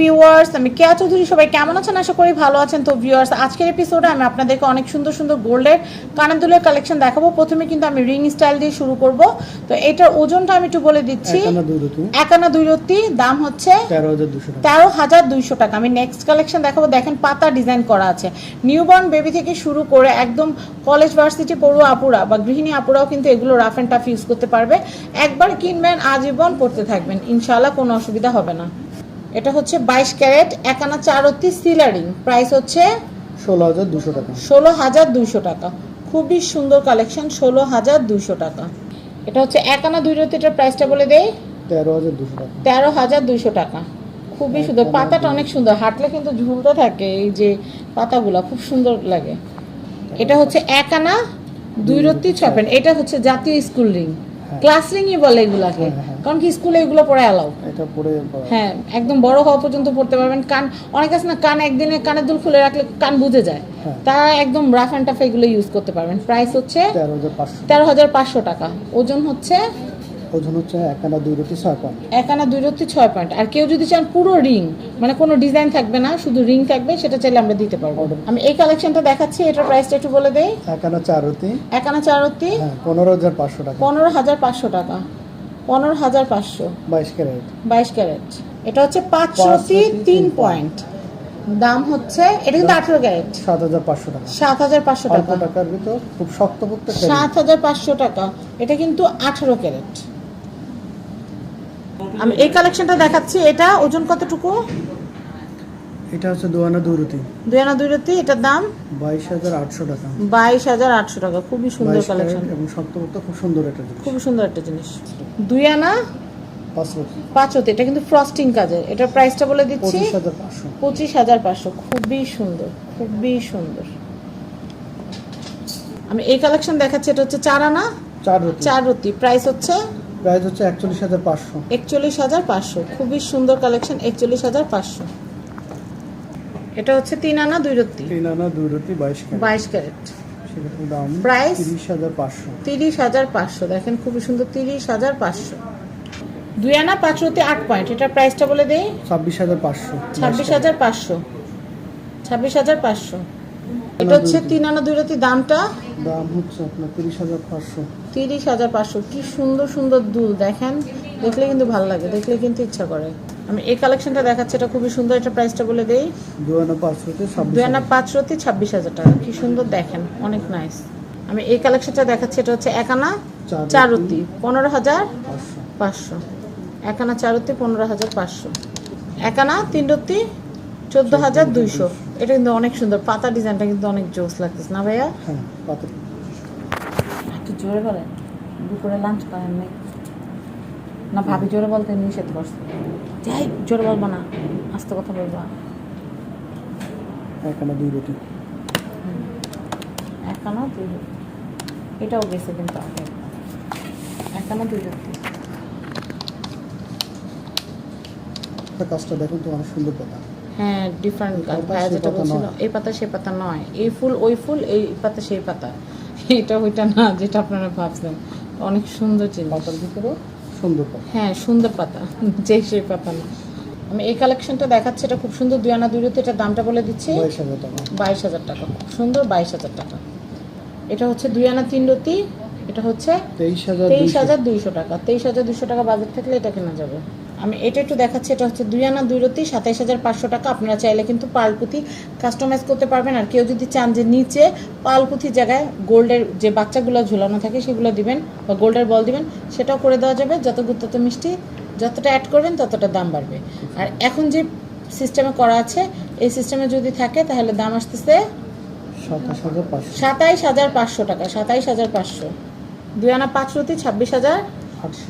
Viewers আমি কেয়া চৌধুরী সবাই কেমন আছেন? আশা করি ভালো আছেন। তো ভিউয়ার্স আজকের এপিসোডে আমি আপনাদেরকে অনেক সুন্দর সুন্দর গোল্ডের কানের কালেকশন দেখাবো। প্রথমে কিন্তু আমি রিং স্টাইল দিয়ে শুরু করব। তো এটার ওজনটা আমি একটু বলে দিচ্ছি। একানা দুই রতি। দুই রত্তি দাম হচ্ছে তেরো হাজার তেরো হাজার দুইশো টাকা। আমি নেক্সট কালেকশন দেখাবো। দেখেন পাতা ডিজাইন করা আছে। নিউবর্ন বেবি থেকে শুরু করে একদম কলেজ ভার্সিটি পড়ুয়া আপুরা বা গৃহিণী আপুরাও কিন্তু এগুলো রাফ অ্যান্ড টাফ ইউজ করতে পারবে। একবার কিনবেন আজীবন পড়তে থাকবেন। ইনশাল্লাহ কোনো অসুবিধা হবে না। এটা হচ্ছে বাইশ ক্যারেট একানা চারতি সিলারিং। প্রাইস হচ্ছে ষোলো হাজার দুশো টাকা। ষোলো হাজার দুইশো টাকা। খুবই সুন্দর কালেকশন ষোলো হাজার দুইশো টাকা। এটা হচ্ছে একানা দুই রতিটার প্রাইসটা বলে দেয় তেরো হাজার দুশো টাকা। তেরো হাজার দুইশো টাকা। খুবই সুন্দর। পাতাটা অনেক সুন্দর। হাঁটলে কিন্তু ঝুলতে থাকে এই যে পাতাগুলা। খুব সুন্দর লাগে। এটা হচ্ছে এক আনা দুই রত্তি ছয় প্যান্ট এটা হচ্ছে জাতীয় স্কুল রিং ক্লাস ই বলে এগুলাকে। হ্যাঁ, হ্যাঁ। কারণ কি স্কুলে এগুলো পড়ে অ্যালাউ এটা পড়ে হ্যাঁ একদম বড় হওয়া পর্যন্ত পড়তে পারবেন। কান অনেক আছে না কান একদিনে কানের দুল খুলে রাখলে কান বুঝে যায়। তা তারা একদম রাফ অ্যান্ড টাফ এগুলো ইউজ করতে পারবেন। প্রাইস হচ্ছে তেরো হাজার পাঁচশো টাকা। ওজন হচ্ছে ওজন হচ্ছে একানা দুই রতি ছয় পান এক আনা দুই রত্তি ছয় পয়েন্ট আর কেউ যদি চান পুরো রিং মানে কোনো ডিজাইন থাকবে না শুধু রিং থাকবে সেটা চাইলে আমরা দিতে পারব। আমি এই কালেকশনটা দেখাচ্ছি এটার প্রাইসটা একটু বলে দেই। একানা চার রতি। এক আনা চার রত্তি হ্যাঁ পনেরো হাজার পাঁচশো টাকা। পনেরো হাজার পাঁচশো টাকা। পনেরো হাজার পাঁচশো। বাইশ ক্যারেট। বাইশ ক্যারেট। এটা হচ্ছে পাঁচ তিন তিন পয়েন্ট দাম হচ্ছে এটা কিন্তু আঠেরো ক্যারেট। সাত হাজার পাঁচশো টাকা। সাত হাজার পাঁচশো টাকা। টাকার ভিতর খুব শক্তপোক্ত সাত হাজার পাঁচশো টাকা। এটা কিন্তু আঠেরো ক্যারেট। আমি এই কালেকশনটা দেখাচ্ছি। এটা ওজন কতটুকু? এটা হচ্ছে দোয়ানা দুই রতি দুই আনা দুই রত্তি এটার দাম? বাইশ হাজার আটশো টাকা। বাইশ হাজার আটশো টাকা খুবই সুন্দর কালেকশন এবং শক্তপোক্ত খুব সুন্দর একটা জিনিস। খুবই সুন্দর একটা জিনিস। দুই আনা পাঁচ রতি পাঁচ হতে এটা কিন্তু ফ্রস্টিং কাজের। এটার প্রাইসটা বলে দিচ্ছি। পঁচিশ হাজার পাঁচশো। খুবই সুন্দর খুবই সুন্দর। আমি এই কালেকশন দেখাচ্ছি এটা হচ্ছে চার আনা চার রতি চার রতি প্রাইস হচ্ছে প্রাইস হচ্ছে একচল্লিশ হাজার পাঁচশো। একচল্লিশ হাজার পাঁচশো। খুবই সুন্দর কালেকশন একচল্লিশ হাজার পাঁচশো। এটা হচ্ছে তিন আনা দুই রত্তি। তিন আনা দুই রতি বাইশ বাইশ ক্যারেট। দাম Price? তিরিশ হাজার পাঁচশো। তিরিশ হাজার পাঁচশো। দেখেন খুবই সুন্দর তিরিশ হাজার পাঁচশো। দুই আনা পাঁচ রতি আট পয়েন্ট। এটার প্রাইসটা বলে দেই। ছাব্বিশ হাজার পাঁচশো। ছাব্বিশ হাজার পাঁচশো। ছাব্বিশ হাজার পাঁচশো। এটা হচ্ছে তিন আনা দুই রতি দামটা দাম হচ্ছে আপনার তিরিশ হাজার পাঁচশো। তিরিশ হাজার পাঁচশো। কি সুন্দর সুন্দর দুল দেখেন। দেখলে কিন্তু ভালো লাগে দেখলে কিন্তু ইচ্ছা করে। আমি এই কালেকশনটা দেখাচ্ছি এটা খুবই সুন্দর এটা প্রাইসটা বলে দেই। দু আনা পাঁচ হতে ছাব্বিশ দুই আনা পাঁচ রতি ছাব্বিশ হাজার টাকা। কি সুন্দর দেখেন অনেক নাইস আমি এই কালেকশনটা দেখাচ্ছি এটা হচ্ছে এক আনা চার চার পনেরো হাজার পাঁচশো। এক আনা চার রতি পনেরো হাজার পাঁচশো। এক আনা তিন রতি চোদ্দ হাজার দুইশো। এটা কিন্তু অনেক সুন্দর। পাতা ডিজাইনটা কিন্তু অনেক জোস লাগতেছে না ভাইয়া? হ্যাঁ পাতে। একটু জোরে বলেন। দুপুরে লাঞ্চ করেন নাই। না ভাবি জোরে বলতে নিষেধ করছে। যাই জোরে বলব না। আস্তে কথা বলব। এক আনা দুই রুটি। একানো দুই রুটি। এটাও গেছে কিন্তু আগে। একানো দুই রুটি। একটা কাজটা দেখুন তো অনেক সুন্দর পাতা হ্যাঁ ডিফারেন্ট ভাইয়া যেটা বলছিল। এই পাতা সে পাতা নয়। এই ফুল ওই ফুল এই পাতা সেই পাতা। এটা ওইটা না যেটা আপনারা ভাবছেন। অনেক সুন্দর জিনিস। পাতার ভিতরেও সুন্দর পাতা। হ্যাঁ সুন্দর পাতা। যে সেই পাতা না। আমি এই কালেকশনটা দেখাচ্ছি এটা খুব সুন্দর। দুই আনা দুই এটার দামটা বলে দিচ্ছি। বাইশ হাজার টাকা। খুব সুন্দর বাইশ হাজার টাকা। এটা হচ্ছে দুই আনা তিন রতি। এটা হচ্ছে তেইশ হাজার দুইশো। টাকা। তেইশ হাজার দুইশো টাকা বাজেট থাকলে এটা কেনা যাবে। আমি এটা একটু দেখাচ্ছি এটা হচ্ছে দুই আনা দুই রতি সাতাইশ হাজার পাঁচশো টাকা। আপনারা চাইলে কিন্তু পালপুথি কাস্টমাইজ করতে পারবেন। আর কেউ যদি চান যে নিচে পালপুথির জায়গায় গোল্ডের যে বাচ্চাগুলো ঝুলানো থাকে সেগুলো দিবেন বা গোল্ডের বল দিবেন সেটাও করে দেওয়া যাবে। যত তত মিষ্টি যতটা অ্যাড করবেন ততটা দাম বাড়বে। আর এখন যে সিস্টেমে করা আছে এই সিস্টেমে যদি থাকে তাহলে দাম আসতেছে সাতাইশ হাজার পাঁচশো। টাকা সাতাইশ হাজার পাঁচশো। দুই আনা পাঁচ রতি ছাব্বিশ হাজার। আটশো।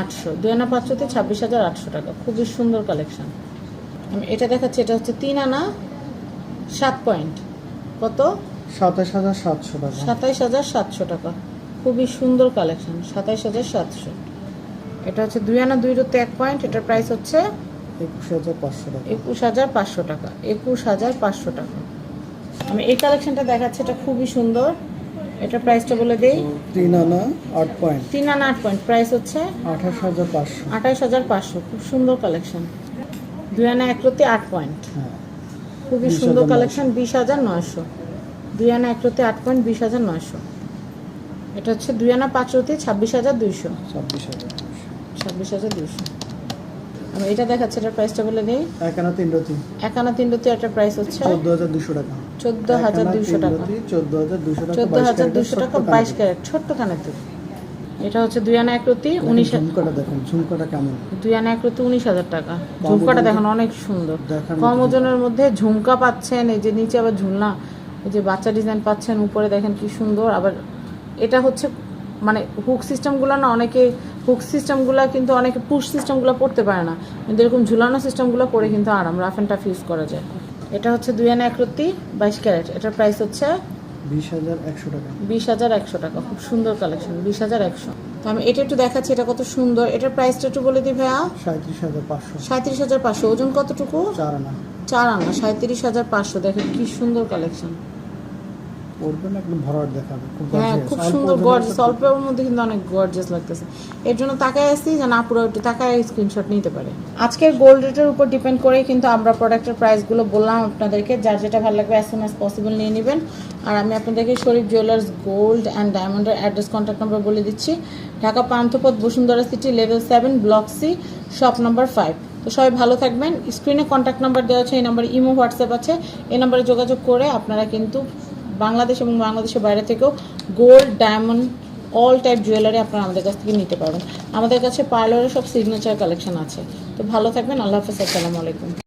আটশো। দুই আনা পাঁচ রতি ছাব্বিশ হাজার আটশো টাকা। খুবই সুন্দর কালেকশান আমি এটা দেখাচ্ছি এটা হচ্ছে তিন আনা সাত পয়েন্ট কত? সাতাশ হাজার সাতশো টাকা। সাতাইশ হাজার সাতশো টাকা। খুবই সুন্দর কালেকশান সাতাইশ হাজার সাতশো। এটা হচ্ছে দুই আনা দুই রতি এক পয়েন্ট এটার প্রাইস হচ্ছে একুশ হাজার পাঁচশো টাকা। একুশ হাজার পাঁচশো টাকা। একুশ হাজার পাঁচশো টাকা। আমি এই কালেকশনটা দেখাচ্ছি এটা খুবই সুন্দর। এটা প্রাইসটা বলে দেই। তিন আনা আট পয়েন্ট তিন আনা আট পয়েন্ট প্রাইস হচ্ছে আঠাশ হাজার পাঁচশো। আঠাইশ হাজার পাঁচশো। খুব সুন্দর কালেকশন দুই আনা একরতি আট পয়েন্ট হ্যাঁ। খুবই সুন্দর কালেকশন বিশ হাজার নয়শো। দুই আনা একরতি আট পয়েন্ট বিশ হাজার নয়শো। এটা হচ্ছে দুই আনা পাঁচ রতি ছাব্বিশ হাজার দুইশো। ছাব্বিশ হাজার ছাব্বিশ হাজার দুইশো। আমি এটা দেখাচ্ছি এটার প্রাইসটা বলে দিই। এক আনা তিন রতি। এক আনা তিন রতি একটা প্রাইস হচ্ছে চোদ্দ হাজার দুশো টাকা। চোদ্দ হাজার দুইশো টাকা। চোদ্দ হাজার দুশো টাকা চোদ্দ হাজার দুইশো টাকা বাইশ। ক্যারেট ছোট্ট কানের দুল এটা হচ্ছে দুই আনা এক রতি উনিশ ঝুমকাটা দেখেন ঝুমকাটা কেমন? দুই আনা এক রতি উনিশ হাজার টাকা। ঝুমকাটা দেখেন অনেক সুন্দর। কম ওজনের মধ্যে ঝুমকা পাচ্ছেন এই যে নিচে আবার ঝুলনা এই যে বাচ্চা ডিজাইন পাচ্ছেন উপরে দেখেন কি সুন্দর। আবার এটা হচ্ছে মানে হুক সিস্টেমগুলো না অনেকে হুক সিস্টেমগুলো কিন্তু অনেকে পুশ সিস্টেমগুলো পড়তে পারে না। কিন্তু এরকম ঝুলানো সিস্টেমগুলো পরে কিন্তু আরাম রাফ অ্যান্ড টাফ ইউজ করা যায়। এটা হচ্ছে দুই আনা একরত্তি বাইশ ক্যারেট। এটার প্রাইস হচ্ছে বিশ হাজার একশো টাকা। বিশ হাজার একশো টাকা। খুব সুন্দর কালেকশন বিশ হাজার একশো। তো আমি এটা একটু দেখাচ্ছি এটা কত সুন্দর। এটার প্রাইসটা একটু বলে দিই ভাইয়া। সাঁত্রিশ হাজার পাঁচশো। সাঁত্রিশ হাজার পাঁচশো। ওজন কতটুকু? চার আনা। চার আনা সাঁত্রিশ হাজার পাঁচশো। দেখেন কি সুন্দর কালেকশন পড়বেন একদম ভরাট দেখাবে খুব হ্যাঁ খুব সুন্দর একটা- অল্পের মধ্যে কিন্তু অনেক গর্জেস লাগতেছে। এর জন্য তাকায় আসছি যে না পুরো একটু তাকায় স্ক্রিনশট নিতে পারে। আজকের গোল্ড রেটের উপর ডিপেন্ড করে কিন্তু আমরা প্রোডাক্টের প্রাইসগুলো বললাম আপনাদেরকে যার যেটা ভালো লাগবে অ্যাজ সুন অ্যাজ পসিবল নিয়ে নেবেন। আর আমি আপনাদেরকে শরীফ জুয়েলার্স গোল্ড অ্যান্ড ডায়মন্ডের অ্যাড্রেস কন্ট্যাক্ট নাম্বার বলে দিচ্ছি। Dhaka Panthapath Bashundhara city level seven block C shop number five তো সবাই ভালো থাকবেন। স্ক্রিনে কন্ট্যাক্ট নাম্বার দেওয়া আছে এই নাম্বারে ইমো হোয়াটসঅ্যাপ আছে। এই নাম্বারে যোগাযোগ করে আপনারা কিন্তু বাংলাদেশ এবং বাংলাদেশের বাইরে থেকেও gold diamond all type jewellery আপনারা আমাদের কাছ থেকে নিতে পারবেন। আমাদের কাছে পার্লারের সব সিগনেচার কালেকশন আছে। তো ভালো থাকবেন, আল্লাহ হাফেজ, আসসালামু আলাইকুম।